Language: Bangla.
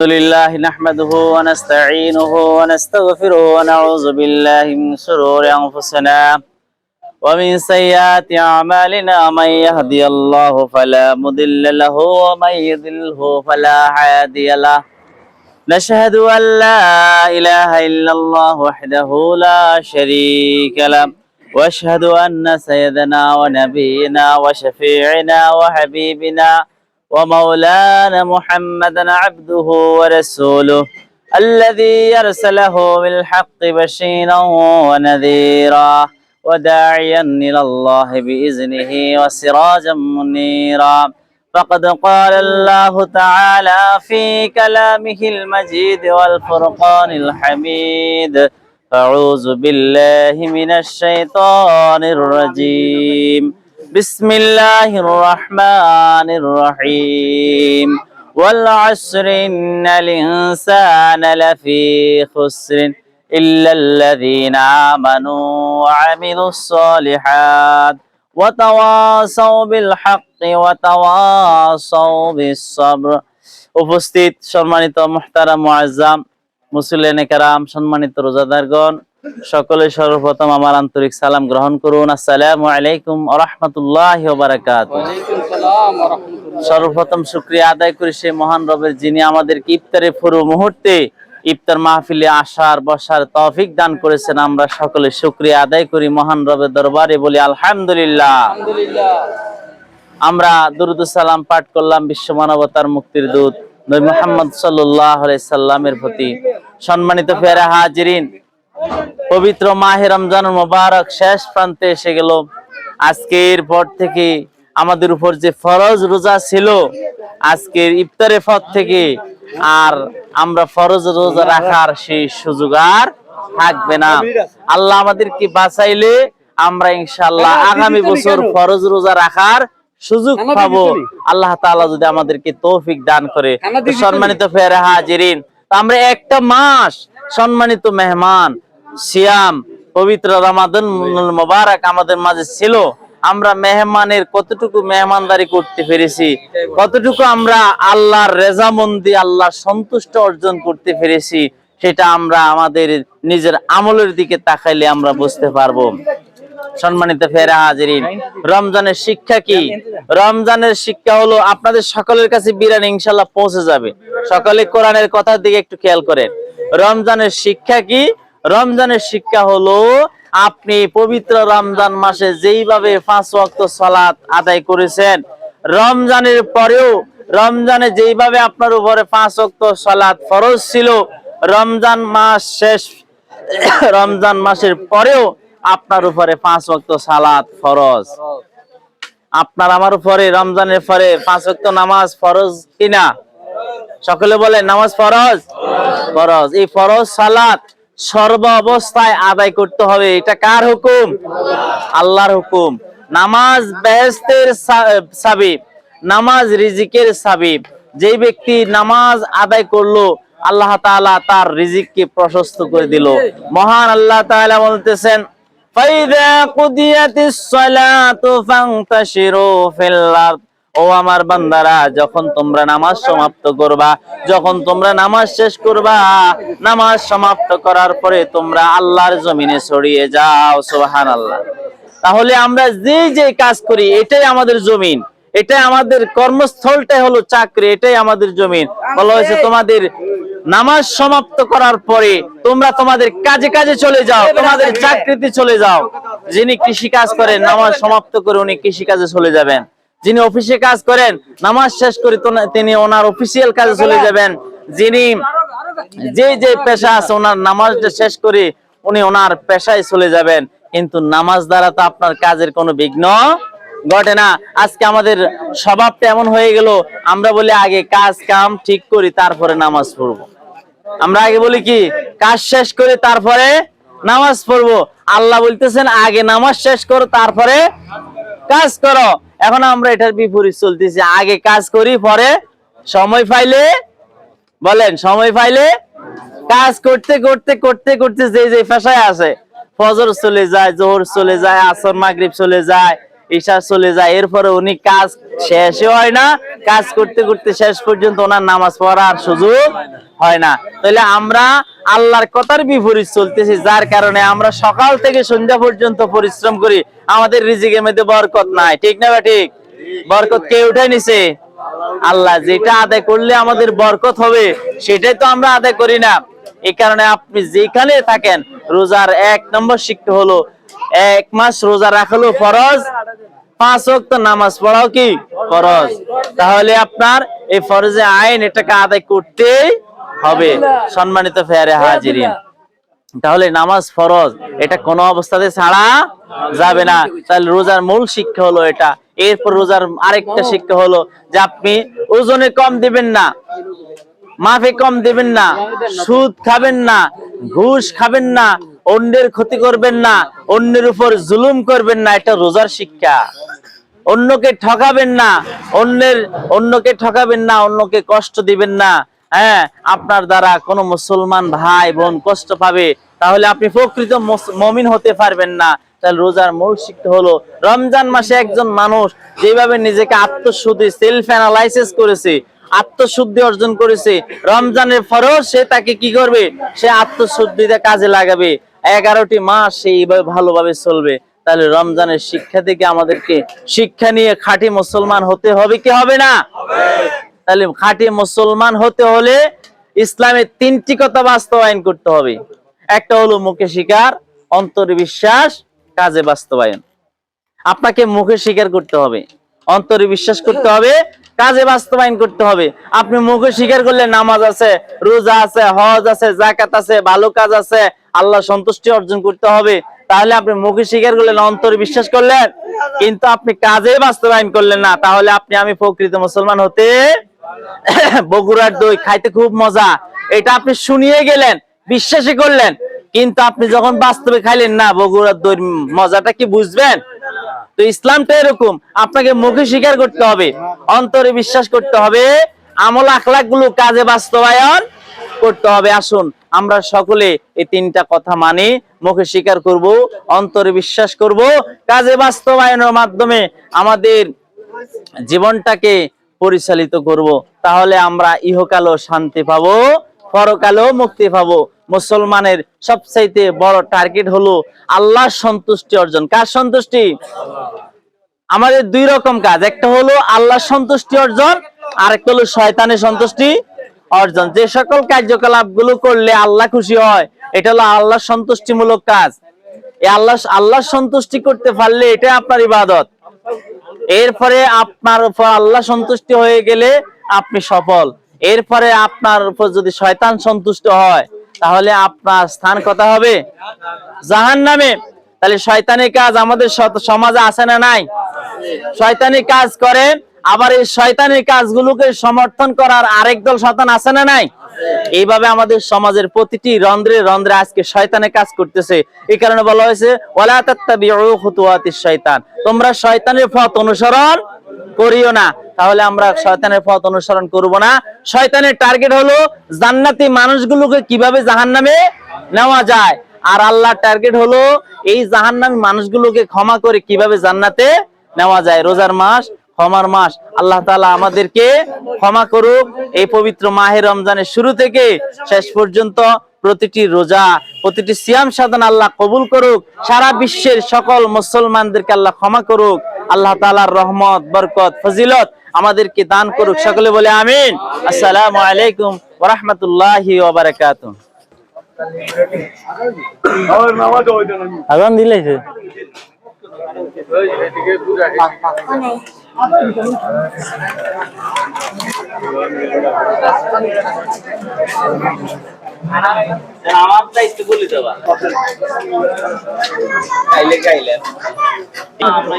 الحمد لله نحمده ونستعينه ونستغفره ونعوذ بالله من شرور أنفسنا ومن سيئات أعمالنا. من يهدي الله فلا مضل له ومن يضلله فلا هادي له. نشهد أن لا إله إلا الله وحده لا شريك له. وأشهد أن سيدنا ونبينا وشفيعنا وحبيبنا ومولانا محمدا عبده ورسوله الذي يرسله بالحق بشيرا ونذيرا وداعيا إلى الله بإذنه وسراجا منيرا. فقد قال الله تعالى في كلامه المجيد والفرقان الحميد أعوذ بالله من الشيطان الرجيم بسم الله الرحمن الرحيم والعصر إن الإنسان لفي خسر إلا الذين آمنوا وعملوا الصالحات وتواصوا بالحق وتواصوا بالصبر উপস্থিত সম্মানিত মুহতারাম মুআজ্জাম মুসলিম কেরাম সম্মানিত রোজাদারগণ সকলে সর্বপ্রথম আমার আন্তরিক সালাম গ্রহণ করুন। আসসালামু আলাইকুম রহমতুল্লাহ বারাকাত সর্বপ্রথম শুক্রিয়া আদায় করি সেই মহান রবের যিনি আমাদেরকে ইফতারে পুরো মুহূর্তে ইফতার মাহফিলে আসার বসার তৌফিক দান করেছেন। আমরা সকলে শুক্রিয়া আদায় করি মহান রবের দরবারে বলি আলহামদুলিল্লাহ। আমরা দুরুদ সালাম পাঠ করলাম বিশ্ব মানবতার মুক্তির দূত নবী মোহাম্মদ সাল্লাহ সাল্লামের প্রতি। সম্মানিত ফেরা হাজিরিন পবিত্র মাহে রমজান মোবারক শেষ প্রান্তে এসে গেল। আজকের পর থেকে আমাদের উপর যে ফরজ রোজা ছিল আজকের ইফতারের পর থেকে আর আমরা ফরজ রোজা রাখার সেই সুযোগ আর থাকবে না। আল্লাহ আমাদেরকে বাঁচাইলে আমরা ইনশাল্লাহ আগামী বছর ফরজ রোজা রাখার সুযোগ পাবো। আল্লাহ তাআলা যদি আমাদেরকে তৌফিক দান করে। সম্মানিত ফেরে হাজিরিন আমরা একটা মাস সম্মানিত মেহমান সিয়াম পবিত্র রমাদান মোবারক আমাদের মাঝে ছিল। আমরা মেহমানের কতটুকু মেহমানদারি করতে পেরেছি, কতটুকু আমরা আল্লাহর রেজামন্দি, আল্লাহর সন্তুষ্ট অর্জন করতে পেরেছি, সেটা আমরা আমাদের নিজের আমলের দিকে তাকাইলে আমরা বুঝতে পারব। সম্মানিত ফেরা হাজিরিন, রমজানের শিক্ষা কি? রমজানের শিক্ষা হলো আপনাদের সকলের কাছে বিরান ইনশাল্লাহ পৌঁছে যাবে। সকলে কোরআনের কথার দিকে একটু খেয়াল করেন। রমজানের শিক্ষা কি? রমজানের শিক্ষা হলো, আপনি পবিত্র রমজান মাসে যেইভাবে পাঁচ ওয়াক্ত সালাত আদায় করেছেন, রমজানের পরেও, রমজানে যেইভাবে আপনার উপরে পাঁচ ওয়াক্ত সালাত ফরজ ছিল, রমজান মাস শেষ, রমজান মাসের পরেও আপনার উপরে পাঁচ ওয়াক্ত সালাত ফরজ। আপনার আমার উপরে রমজানের পরে পাঁচ ওয়াক্ত নামাজ ফরজ কিনা? সকলে বলে নামাজ ফরজ? ফরজ। এই ফরজ সালাত সর্ব অবস্থায় আদায় করতে হবে। এটা কার হুকুম? আল্লাহর হুকুম। নামাজ বেহেস্তের সাবিব, নামাজ রিজিকের সাবিব। যেই ব্যক্তি নামাজ আদায় করল, আল্লাহ তাআলা তার রিজিককে প্রশস্ত করে দিল। মহান আল্লাহ তাআলা বলতেছেন, ফাইদা কুদিয়াতিস সালাতু ফান্তাশিরু ফিল আরদ। ও আমার বান্দারা, যখন তোমরা নামাজ সমাপ্ত করবা, যখন তোমরা নামাজ শেষ করবা, নামাজ সমাপ্ত করার পরে তোমরা আল্লাহর জমিনে ছড়িয়ে যাও, সুবহানাল্লাহ। তাহলে আমরা যে যে কাজ করি, এটাই আমাদের জমিন। এটাই আমাদের কর্মস্থলটাই হলো চাকরি, এটাই আমাদের জমিন। বলা হয়েছে তোমাদের নামাজ সমাপ্ত করার পরে তোমরা তোমাদের কাজে কাজে চলে যাও, তোমাদের চাকরিতে চলে যাও। যিনি কৃষি কাজ করেন, নামাজ সমাপ্ত করে উনি কৃষি কাজে চলে যাবেন। যিনি অফিসে কাজ করেন, নামাজ শেষ করে তিনি ওনার অফিসিয়াল কাজে চলে যাবেন। যিনি যে যে পেশা আছে, ওনার নামাজটা শেষ করে উনি ওনার পেশায় চলে যাবেন। কিন্তু নামাজ দ্বারা তো আপনার কাজের কোনো বিঘ্ন ঘটে না। আজকে আমাদের স্বভাবটা এমন হয়ে গেল, আমরা বলি আগে কাজ কাম ঠিক করি, তারপরে নামাজ পড়ব। আমরা আগে বলি কি, কাজ শেষ করি তারপরে নামাজ পড়ব। আল্লাহ বলতেছেন, আগে নামাজ শেষ করো, তারপরে কাজ করো। এখন আমরা এটার বিপরীত চলতেছি। আগে কাজ করি, পরে সময় পাইলে, বলেন, সময় পাইলে কাজ করতে করতে করতে করতে যে যে পেশায় আসে, ফজর চলে যায়, জোহর চলে যায়, আসর, মাগরিব চলে যায় ঈশা চলে যায়, এরপরে উনি কাজ শেষই হয় না। কাজ করতে করতে শেষ পর্যন্ত ওনার নামাজ পড়ার সুযোগ হয় না। তাহলে আমরা আল্লাহর কথার বিপরীত চলতেছি, যার কারণে আমরা সকাল থেকে সন্ধ্যা পর্যন্ত পরিশ্রম করি। আমাদের রিজিকের মধ্যে বরকত নাই, ঠিক না বা ঠিক? বরকত কে উঠে নিছে? আল্লাহ, যেটা আদায় করলে আমাদের বরকত হবে, সেটাই তো আমরা আদায় করি না। এই কারণে আপনি যেখানে থাকেন, রোজার এক নম্বর শিক্ষা হলো এক মাস রোজা রাখালো ফরজ, পাঁচ ওয়াক্ত নামাজ পড়াও কি ফরজ? তাহলে আপনার এই ফরজে আইন এটাকে আদায় করতেই হবে। সম্মানিত ফেয়ারে হাজিরিন। তাহলে নামাজ ফরজ, এটা কোনো অবস্থাতে ছাড়া যাবে না। তাহলে রোজার মূল শিক্ষা হলো এটা। এরপর রোজার আরেকটা শিক্ষা হলো যে আপনি ওজনে কম দিবেন না। মাফে কম দিবেন না, সুদ খাবেন না, ঘুষ খাবেন না, অন্যের ক্ষতি করবেন না, অন্যের উপর জুলুম করবেন না, এটা রোজার শিক্ষা। অন্যকে ঠকাবেন না, অন্যের, অন্যকে ঠকাবেন না, অন্যকে কষ্ট দিবেন না হ্যাঁ আপনার দ্বারা কোনো মুসলমান ভাই বোন কষ্ট পাবে, তাহলে আপনি প্রকৃত মমিন হতে পারবেন না। তাহলে রোজার মূল শিক্ষা হলো, রমজান মাসে একজন মানুষ যেভাবে নিজেকে আত্মশুদ্ধি সেলফ অ্যানালাইসিস করেছে আত্মশুদ্ধি অর্জন করেছে। রমজানের ফরজ, সে তাকে কি করবে? সে আত্মশুদ্ধিতে কাজে লাগাবে। এগারোটি মাস সে এইভাবে ভালোভাবে চলবে। তাহলে রমজানের শিক্ষা থেকে আমাদেরকে শিক্ষা নিয়ে খাঁটি মুসলমান হতে হবে কি হবে না? তাহলে খাঁটি মুসলমান হতে হলে ইসলামের তিনটি কথা বাস্তবায়ন করতে হবে। একটা হলো মুখে শিকার অন্তরে বিশ্বাস কাজে বাস্তবায়ন। আপনাকে মুখে স্বীকার করতে হবে। অন্তরে বিশ্বাস করতে হবে কাজে বাস্তবায়ন করতে হবে। আপনি মুখে স্বীকার করলে নামাজ আছে, রোজা আছে, হজ আছে জাকাত আছে, ভালো কাজ আছে, আল্লাহ সন্তুষ্টি অর্জন করতে হবে। তাহলে আপনি মুখে স্বীকার করলেন অন্তরে বিশ্বাস করলেন? কিন্তু আপনি কাজে বাস্তবায়ন করলেন না, তাহলে আপনি, আমি প্রকৃত মুসলমান হতে বগুড়ার দই খাইতে খুব মজা। এটা আপনি শুনিয়ে গেলেন বিশ্বাসই করলেন। কিন্তু আপনি যখন বাস্তবে খাইলেন না, বগুড়ার দই মজাটা কি বুঝবেন? তো ইসলামটা এরকম, আপনাকে মুখে স্বীকার করতে হবে, অন্তরে বিশ্বাস করতে হবে, আমল আখলাকগুলো কাজে বাস্তবায়ন করতে হবে। আসুন, আমরা সকলে এই তিনটা কথা মানি, মুখে স্বীকার করব, অন্তরে বিশ্বাস করব। কাজে বাস্তবায়নের মাধ্যমে আমাদের জীবনটাকে পরিচালিত করব। তাহলে আমরা ইহকালও শান্তি পাবো। পরকালেও মুক্তি পাবো। মুসলমানের সবচাইতে বড় টার্গেট হলো আল্লাহর সন্তুষ্টি অর্জন। কার সন্তুষ্টি? আমাদের দুই রকম কাজ। একটা হলো আল্লাহর সন্তুষ্টি অর্জন আর একটা হলো শয়তানের সন্তুষ্টি অর্জন। যে সকল কার্যকলাপগুলো করলে আল্লাহ খুশি হয়, এটা হলো আল্লাহর সন্তুষ্টিমূলক কাজ। আল্লাহ, আল্লাহর সন্তুষ্টি করতে পারলে এটা আপনার ইবাদত। এরপরে আপনার উপর আল্লাহ সন্তুষ্টি হয়ে গেলে আপনি সফল। এরপরে আপনার উপর যদি শয়তান সন্তুষ্ট হয়, তাহলে আপনার স্থান কথা হবে? জাহান নামে তাহলে শয়তানি কাজ আমাদের সমাজে আছে না নাই? শয়তানি কাজ করে, আবার এই শয়তানি কাজগুলোকে সমর্থন করার আরেক দল শয়তান আছে না নাই? এইভাবে আমাদের সমাজের প্রতিটি রন্ধ্রে রন্ধ্রে আজকে শয়তানের কাজ করতেছে। এই কারণে বলা হয়েছে খুতুওয়াতিশ শয়তান। তোমরা শয়তানের পথ অনুসরণ করিও না। তাহলে আমরা শয়তানের পথ অনুসরণ করব না। শয়তানের টার্গেট হলো জান্নাতি মানুষগুলোকে কীভাবে জাহান্নামে নেওয়া যায়। আর আল্লাহর টার্গেট হলো এই জাহান্নামী মানুষগুলোকে ক্ষমা করে কীভাবে জান্নাতে নেওয়া যায়। রোজার মাস, ক্ষমার মাস। আল্লাহ তাআলা আমাদেরকে ক্ষমা করুক। এই পবিত্র মাহে রমজানের শুরু থেকে শেষ পর্যন্ত প্রতিটি রোজা, প্রতিটি সিয়াম সাধন আল্লাহ কবুল করুক। সারা বিশ্বের সকল মুসলমানদেরকে আল্লাহ ক্ষমা করুক। আল্লাহ তাআলার রহমত, বরকত, ফজিলত আমাদেরকে দান করুক সকলে বলে আমিন। আসসালামু আলাইকুম রাহমাতুল্লাহি ওয়া বারাকাতুহু আজান দিলেছে আমার দায়িত্ব বলি দেবা খাইলে খাইলে আমরা